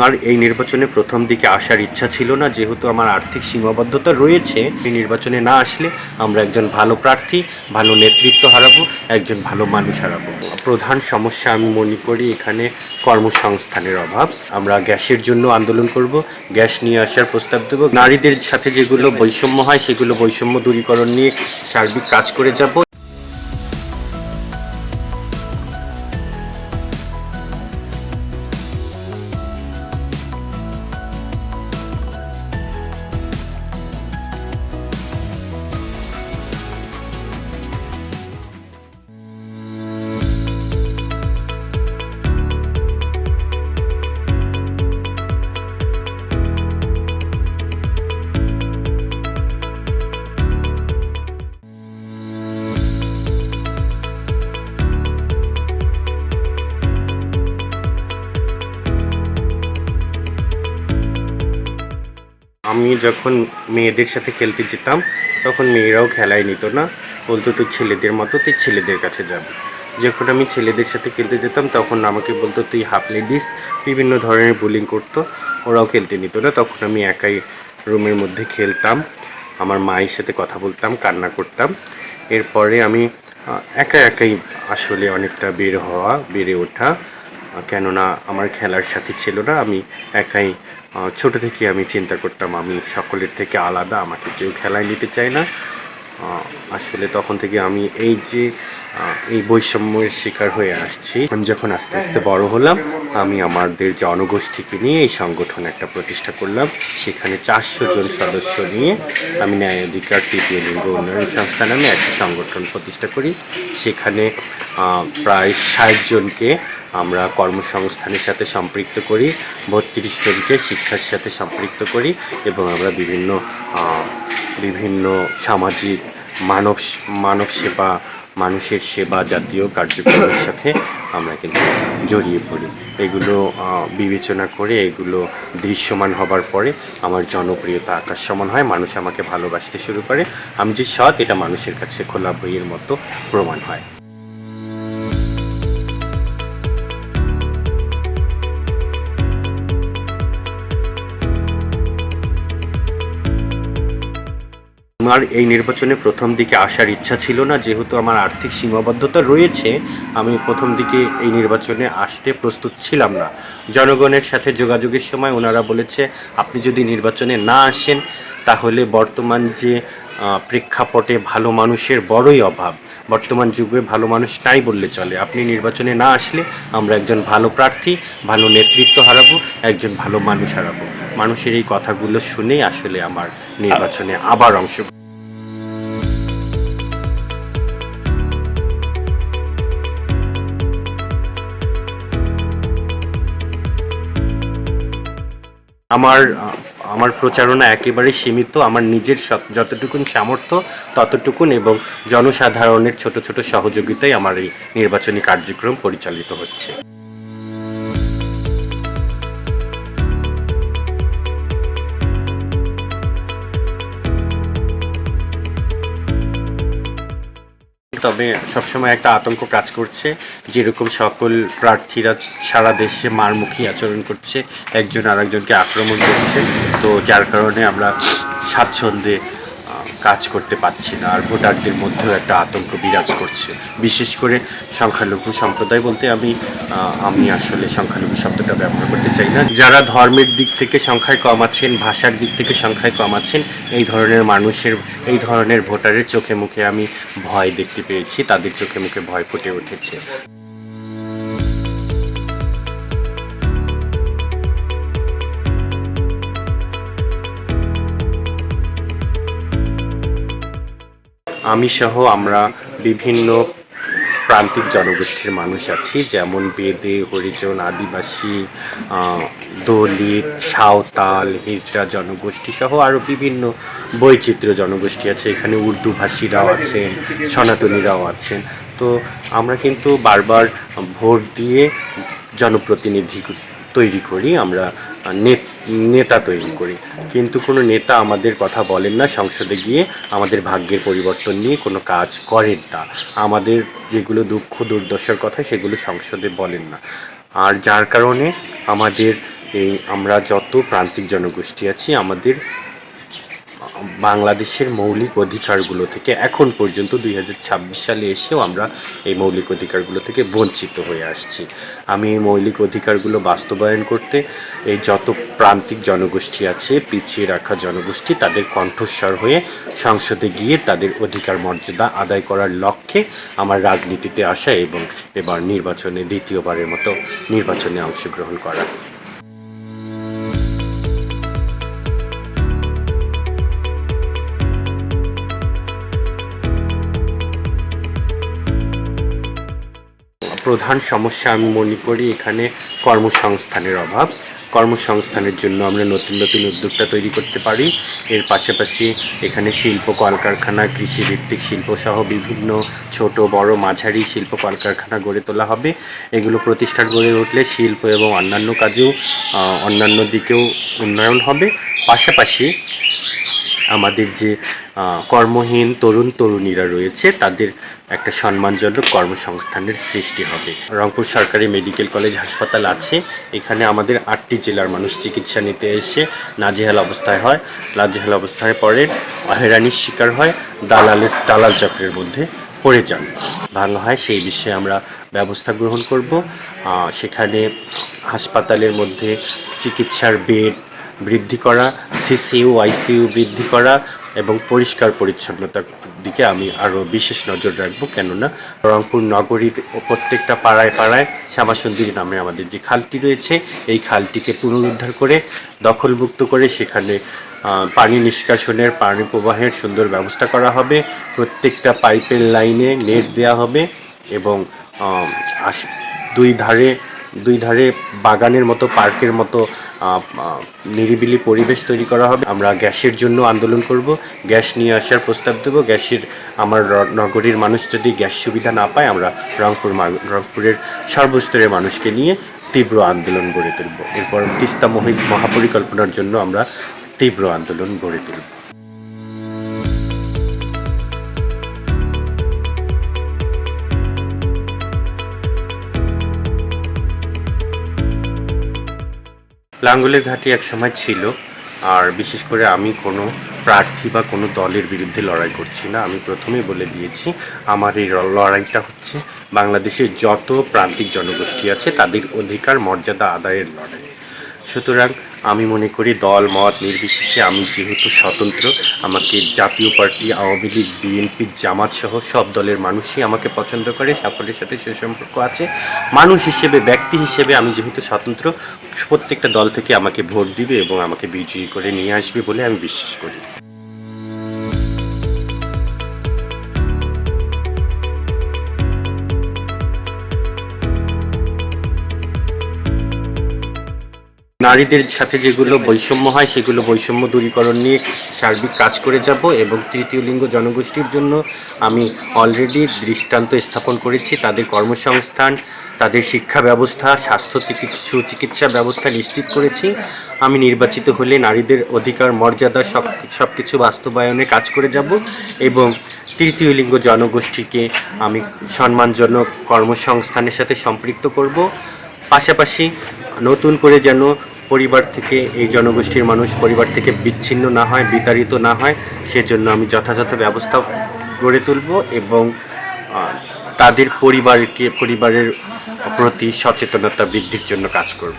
আমার এই নির্বাচনে প্রথম দিকে আসার ইচ্ছা ছিল না, যেহেতু আমার আর্থিক সীমাবদ্ধতা রয়েছে। এই নির্বাচনে না আসলে আমরা একজন ভালো প্রার্থী, ভালো নেতৃত্ব হারাবো, একজন ভালো মানুষ হারাবো। প্রধান সমস্যা আমি মনে করি এখানে কর্মসংস্থানের অভাব। আমরা গ্যাসের জন্য আন্দোলন করব, গ্যাস নিয়ে আসার প্রস্তাব দেবো। নারীদের সাথে যেগুলো বৈষম্য হয়, সেগুলো বৈষম্য দূরীকরণ নিয়ে সার্বিক কাজ করে যাব। আমি যখন মেয়েদের সাথে খেলতে যেতাম, তখন মেয়েরাও খেলায় নিত না। বলতো, তুই ছেলেদের মতো, তুই ছেলেদের কাছে যাবি। যখন আমি ছেলেদের সাথে খেলতে যেতাম, তখন আমাকে বলতো, তুই হাফ লেডিস। বিভিন্ন ধরনের বুলিং করতো। ওরাও খেলতে নিত না। তখন আমি একাই রুমের মধ্যে খেলতাম। আমার মায়ের সাথে কথা বলতাম, কান্না করতাম। এরপরে আমি একা একাই আসলে অনেকটা বের হওয়া, বেড়ে ওঠা। কেননা আমার খেলার সাথে ছিল না। আমি একাই ছোট থেকে আমি চিন্তা করতাম, আমি সকলের থেকে আলাদা, আমাকে কেউ খেলায় নিতে চায় না। আসলে তখন থেকে আমি এই যে এই বৈষম্যের শিকার হয়ে আসছি, আমি যখন আস্তে আস্তে বড় হলাম, আমি আমাদের জনগোষ্ঠীকে নিয়ে এই সংগঠন একটা প্রতিষ্ঠা করলাম। সেখানে চারশো জন সদস্য নিয়ে আমি ন্যায় অধিকার, তৃতীয় লিঙ্গ উন্নয়ন সংস্থা নামে একটি সংগঠন প্রতিষ্ঠা করি। সেখানে প্রায় ষাট জনকে আমরা কর্মসংস্থানের সাথে সম্পৃক্ত করি, বত্রিশ জনকে শিক্ষার সাথে সম্পৃক্ত করি এবং আমরা বিভিন্ন বিভিন্ন সামাজিক মানব মানব সেবা, মানুষের সেবা জাতীয় কার্যক্রমের সাথে আমরা কিন্তু জড়িয়ে পড়ি। এগুলো বিবেচনা করে এগুলো দৃশ্যমান হবার পরে আমার জনপ্রিয়তা আকাশ সমান হয়, মানুষ আমাকে ভালোবাসতে শুরু করে। আমি যে সৎ, এটা মানুষের কাছে খোলা বইয়ের মতো প্রমাণ হয়। আমার এই নির্বাচনে প্রথম দিকে আসার ইচ্ছা ছিল না, যেহেতু আমার আর্থিক সীমাবদ্ধতা রয়েছে, আমি প্রথম দিকে এই নির্বাচনে আসতে প্রস্তুত ছিলাম না। জনগণের সাথে যোগাযোগের সময় ওনারা বলেছে, আপনি যদি নির্বাচনে না আসেন, তাহলে বর্তমান যে প্রেক্ষাপটে ভালো মানুষের বড়ই অভাব। বর্তমান যুগে ভালো মানুষ নাই বললে চলে। আপনি নির্বাচনে না আসলে আমরা একজন ভালো প্রার্থী, ভালো নেতৃত্ব হারাবো, একজন ভালো মানুষ হারাবো। মানুষের এই কথাগুলো শুনেই আসলে আমার নির্বাচনে আবার অংশ আমার আমার প্রচারণা একেবারেই সীমিত, আমার নিজের যতটুকুন সামর্থ্য, ততটুকুন এবং জনসাধারণের ছোট ছোট সহযোগিতায় আমার এই নির্বাচনী কার্যক্রম পরিচালিত হচ্ছে। তবে সবসময় একটা আতঙ্ক কাজ করছে, যেরকম সকল প্রার্থীরা সারা দেশে মারমুখী আচরণ করছে, একজন আরেকজনকে আক্রমণ করছে। তো যার কারণে আমরা স্বাচ্ছন্দ্যে কাজ করতে পারছি না আর ভোটারদের মধ্যেও একটা আতঙ্ক বিরাজ করছে। বিশেষ করে সংখ্যালঘু সম্প্রদায় বলতে আমি আমি আসলে সংখ্যালঘু শব্দটা ব্যবহার করতে চাই না। যারা ধর্মের দিক থেকে সংখ্যায় কম আছেন, ভাষার দিক থেকে সংখ্যায় কম আছেন, এই ধরনের মানুষের, এই ধরনের ভোটারের চোখে মুখে আমি ভয় দেখতে পেয়েছি, তাদের চোখে মুখে ভয় ফুটে উঠেছে। আমি সহ আমরা বিভিন্ন প্রান্তিক জনগোষ্ঠীর মানুষ আছি, যেমন বেদে, হরিজন, আদিবাসী দলিত, সাঁওতাল, হিজড়া জনগোষ্ঠী সহ আরও বিভিন্ন বৈচিত্র্য জনগোষ্ঠী আছে। এখানে উর্দু ভাষীরাও আছেন, সনাতনীরাও আছেন। তো আমরা কিন্তু বারবার ভোট দিয়ে জনপ্রতিনিধি তৈরি করি, আমরা নেতা তৈরি করি। কিন্তু কোনো নেতা আমাদের কথা বলেন না, সংসদে গিয়ে আমাদের ভাগ্যের পরিবর্তন নিয়ে কোনো কাজ করেন না। আমাদের যেগুলো দুঃখ, দুর্দশার কথা সেগুলো সংসদে বলেন না। আর যার কারণে আমাদের এই, আমরা যত প্রান্তিক জনগোষ্ঠী আছি, আমাদের বাংলাদেশের মৌলিক অধিকারগুলো থেকে এখন পর্যন্ত দুই হাজার ছাব্বিশ সালে এসেও আমরা এই মৌলিক অধিকারগুলো থেকে বঞ্চিত হয়ে আসছি। আমি এই মৌলিক অধিকারগুলো বাস্তবায়ন করতে এই যত প্রান্তিক জনগোষ্ঠী আছে, পিছিয়ে রাখা জনগোষ্ঠী, তাদের কণ্ঠস্বর হয়ে সংসদে গিয়ে তাদের অধিকার মর্যাদা আদায় করার লক্ষ্যে আমার রাজনীতিতে আসা এবং এবার নির্বাচনে দ্বিতীয়বারের মতো নির্বাচনে অংশগ্রহণ করা। প্রধান সমস্যা আমি মনে করি এখানে কর্মসংস্থানের অভাব। কর্মসংস্থানের জন্য আমরা নতুন নতুন উদ্যোক্তা তৈরি করতে পারি। এর পাশাপাশি এখানে শিল্প কলকারখানা, কৃষিভিত্তিক শিল্প সহ বিভিন্ন ছোট, বড়, মাঝারি শিল্প কলকারখানা গড়ে তোলা হবে। এগুলো প্রতিষ্ঠান গড়ে উঠলে শিল্প এবং অন্যান্য কাজেও অন্যান্য দিকেও উন্নয়ন হবে। পাশাপাশি আমাদের যে কর্মহীন তরুণ তরুণীরা রয়েছে, তাদের একটা সম্মানজনক কর্মসংস্থানের সৃষ্টি হবে। রংপুর সরকারি মেডিকেল কলেজ হাসপাতাল আছে। এখানে আমাদের আটটি জেলার মানুষ চিকিৎসা নিতে এসে নাজেহাল অবস্থায় হয়। নাজেহাল অবস্থায় পরে হয়রানির শিকার হয়, দালালের দালাল চক্রের মধ্যে পড়ে যান। ভালো হয়, সেই বিষয়ে আমরা ব্যবস্থা গ্রহণ করব। সেখানে হাসপাতালের মধ্যে চিকিৎসার বেড বৃদ্ধি করা সিসিইউ আইসিইউ বৃদ্ধি করা এবং পরিষ্কার পরিচ্ছন্নতার দিকে আমি আরও বিশেষ নজর রাখব। কেননা রংপুর নগরীর প্রত্যেকটা পাড়ায় পাড়ায় শ্যামাসুন্দরী নামে আমাদের যে খালটি রয়েছে, এই খালটিকে পুনরুদ্ধার করে, দখলমুক্ত করে সেখানে পানি নিষ্কাশনের, পানি প্রবাহের সুন্দর ব্যবস্থা করা হবে। প্রত্যেকটা পাইপের লাইনে নেট দেওয়া হবে এবং দুই ধারে দুই ধারে বাগানের মতো, পার্কের মতো নিরিবিলি পরিবেশ তৈরি করা হবে। আমরা গ্যাসের জন্য আন্দোলন করব। গ্যাস নিয়ে আসার প্রস্তাব দেব। গ্যাসের, আমার নগরীর মানুষ যদি গ্যাস সুবিধা না পায়, আমরা রংপুর রংপুরের সর্বস্তরের মানুষকে নিয়ে তীব্র আন্দোলন গড়ে তুলব। এরপর তিস্তা মহি, মহাপরিকল্পনার জন্য আমরা তীব্র আন্দোলন গড়ে তুলব। লাঙ্গলের ঘাটি এক সময় ছিল, আর বিশেষ করে আমি কোনো প্রার্থী বা কোনো দলের বিরুদ্ধে লড়াই করছি না। আমি প্রথমেই বলে দিয়েছি, আমার এই লড়াইটা হচ্ছে বাংলাদেশের যত প্রান্তিক জনগোষ্ঠী আছে, তাদের অধিকার, মর্যাদা আদায়ের লড়াই। সুতরাং আমি মনে করি দল, মত নির্বিশেষে আমি যেহেতু স্বতন্ত্র, আমাকে Jatiya Party, Awami League, BNP, Jamaat সহ সব দলের মানুষই আমাকে পছন্দ করে, সকলের সাথে সুসম্পর্ক আছে। মানুষ হিসেবে, ব্যক্তি হিসেবে আমি যেহেতু স্বতন্ত্র, প্রত্যেকটা দল থেকে আমাকে ভোট দিবে এবং আমাকে বিজয়ী করে নিয়ে আসবে বলে আমি বিশ্বাস করি। নারীদের সাথে যেগুলো বৈষম্য হয়, সেগুলো বৈষম্য দূরীকরণ নিয়ে সার্বিক কাজ করে যাব এবং তৃতীয় লিঙ্গ জনগোষ্ঠীর জন্য আমি অলরেডি দৃষ্টান্ত স্থাপন করেছি। তাদের কর্মসংস্থান, তাদের শিক্ষা ব্যবস্থা, স্বাস্থ্য চিকিৎসা ব্যবস্থা নিশ্চিত করেছি। আমি নির্বাচিত হলে নারীদের অধিকার, মর্যাদা সব সব কিছু বাস্তবায়নে কাজ করে যাব এবং তৃতীয় লিঙ্গ জনগোষ্ঠীকে আমি সম্মানজনক কর্মসংস্থানের সাথে সম্পৃক্ত করব। পাশাপাশি নতুন করে যেন পরিবার থেকে, এই জনগোষ্ঠীর মানুষ পরিবার থেকে বিচ্ছিন্ন না হয়, বিতাড়িত না হয়, সেজন্য আমি যথাযথ ব্যবস্থা গড়ে তুলব এবং তাদের পরিবারকে, পরিবারের প্রতি সচেতনতা বৃদ্ধির জন্য কাজ করব।